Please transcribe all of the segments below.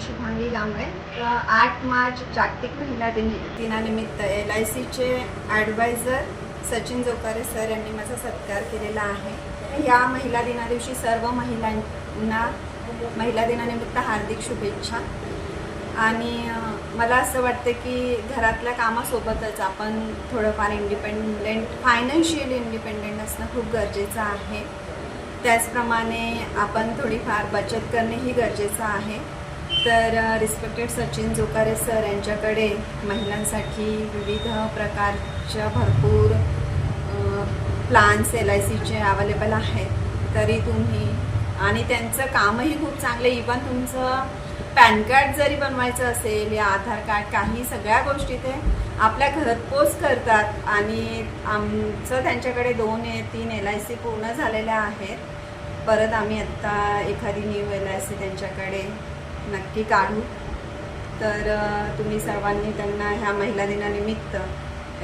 शुभांगी गांगळे आठ मार्च जागतिक महिला दिन दिनानिमित्त एल आय सीचे ॲडवायझर सचिन जोकारे सर यांनी माझा सत्कार केलेला आहे. या महिला दिनादिवशी सर्व महिलांना महिला दिनानिमित्त हार्दिक शुभेच्छा. आणि मला असं वाटतं की घरातल्या कामासोबतच आपण थोडंफार इंडिपेंडेंट फायनान्शियली इंडिपेंडेंट असणं खूप गरजेचं आहे. त्याचप्रमाणे आपण थोडीफार बचत करणे ही गरजेचं आहे. तर रिस्पेक्टेड सचिन जोकारे सर यांच्याकडे महिलांसाठी विविध प्रकारच्या भरपूर प्लान्स एल आय सीचे अवेलेबल आहेत. तरी तुम्ही आणि त्यांचं कामही खूप चांगलं इवन तुमचं पॅन कार्ड जरी बनवायचं असेल या आधार कार्ड काही सगळ्या गोष्टी ते आपल्या घरपोच करतात आणि आमचं त्यांच्याकडे दोन ए तीन एल आय सी पूर्ण झालेल्या आहेत. परत आम्ही आत्ता एखादी न्यू एल आय सी त्यांच्याकडे नक्की काढू. तर तुम्ही सर्वांनी त्यांना ह्या महिला दिनानिमित्त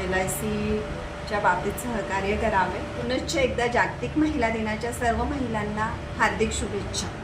एल आय सीच्या बाबतीत सहकार्य करावे. पुनश्च एकदा जागतिक महिला दिनाच्या सर्व महिलांना हार्दिक शुभेच्छा.